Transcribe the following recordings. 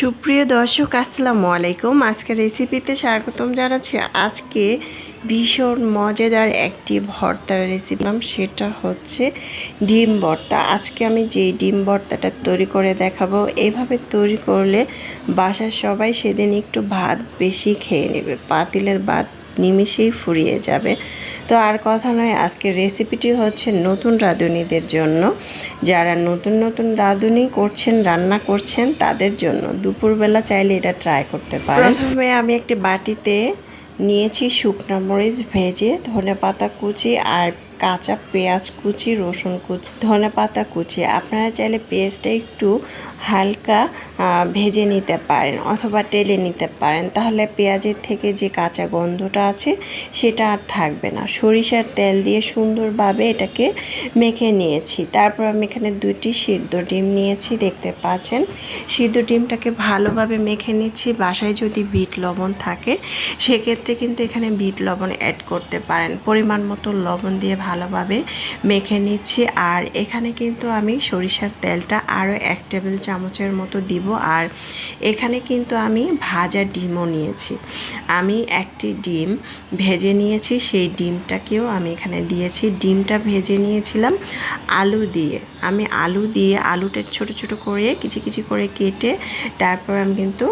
সুপ্রিয় দর্শক, আসসালামু আলাইকুম। আজকে রেসিপিতে স্বাগতম জানাচ্ছি। আজকে ভীষণ মজাদার একটি ভর্তার রেসিপি সেটা হচ্ছে ডিম ভর্তা। আজকে আমি যে ডিম ভর্তাটা তৈরি করে দেখাবো এইভাবে তৈরি করলে বাসার সবাই সেদিন একটু ভাত বেশি খেয়ে নেবে, পাতিলের ভাত নিমিষেই ফুরিয়ে যাবে। তো আর কথা নয়, আজকের রেসিপিটি হচ্ছে নতুন রাঁধুনিদের জন্য। যারা নতুন নতুন রাঁধুনি করছেন, রান্না করছেন, তাদের জন্য। দুপুরবেলা চাইলে এটা ট্রাই করতে পারেন। প্রথমে আমি একটি বাটিতে নিয়েছি শুকনো মরিচ ভেজে ধনে পাতা কুচি আর কাঁচা পেঁয়াজ কুচি, রসুন কুচি, ধনে পাতা কুচি। আপনারা চাইলে পেঁয়াজটা একটু হালকা ভেজে নিতে পারেন অথবা টেলে নিতে পারেন। তাহলে পেঁয়াজের থেকে যে কাঁচা গন্ধটা আছে, সেটা আর থাকবে না। সরিষার তেল দিয়ে সুন্দরভাবে এটাকে মেখে নিয়েছি। তারপর আমি এখানে দুটি সিদ্ধ ডিম নিয়েছি, দেখতে পাচ্ছেন। সিদ্ধ ডিমটাকে ভালোভাবে মেখে নিচ্ছি। বাসায় যদি বিট লবণ থাকে, সেক্ষেত্রে কিন্তু এখানে বিট লবণ অ্যাড করতে পারেন। পরিমাণ মতো লবণ দিয়ে ভালোভাবে মেখে নিচ্ছি। আর এখানে কিন্তু আমি সরিষার তেলটা আরও এক টেবিল চামচের মতো দিব। আর এখানে কিন্তু আমি ভাজা ডিমও নিয়েছি। আমি একটি ডিম ভেজে নিয়েছি। সেই ডিমটাকেও আমি এখানে দিয়েছি। ডিমটা ভেজে নিয়েছিলাম আলু দিয়ে। আমি আলু দিয়ে আলুটা ছোট ছোট করে কিছু কিছু করে কেটে তারপর আমি কিন্তু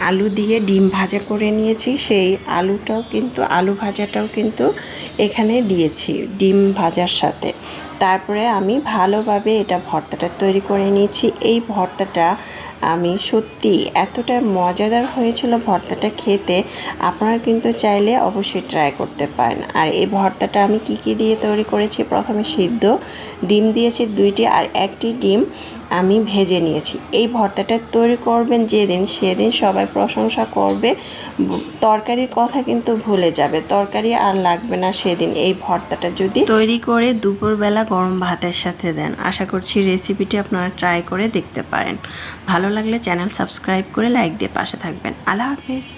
আলু দিয়ে ডিম ভাজা করে নিয়েছি। সেই আলুটাও কিন্তু, আলু ভাজাটাও কিন্তু এখানে দিয়েছি ডিম ভাজার সাথে। তারপরে আমি ভালোভাবে এটা ভর্তাটা তৈরি করে নিয়েছি। এই ভর্তাটা আমি সত্যি এতটা মজাদার হয়েছিল ভর্তাটা খেতে। আপনারা কিন্তু চাইলে অবশ্যই ট্রাই করতে পারেন। আর এই ভর্তাটা আমি কি কি দিয়ে তৈরি করেছি? প্রথমে সিদ্ধ, ডিম দিয়েছি দুইটি আর একটি ডিম আমি ভেজে নিয়েছি। এই ভর্তাটা তৈরি করবেন যেদিন সেদিন সবাই প্রশংসা করবে। তরকারির কথা কিন্তু ভুলে যাবে। তরকারি আর লাগবে না সেদিন। এই ভর্তাটা যদি তৈরি করে দুপুরবেলা গরম ভাতের সাথে দেন। আশা করছি রেসিপিটি আপনারা ট্রাই করে দেখতে পারেন। ভালো লাগলে চ্যানেল সাবস্ক্রাইব করে লাইক দিয়ে পাশে থাকবেন। আল্লাহ হাফেজ।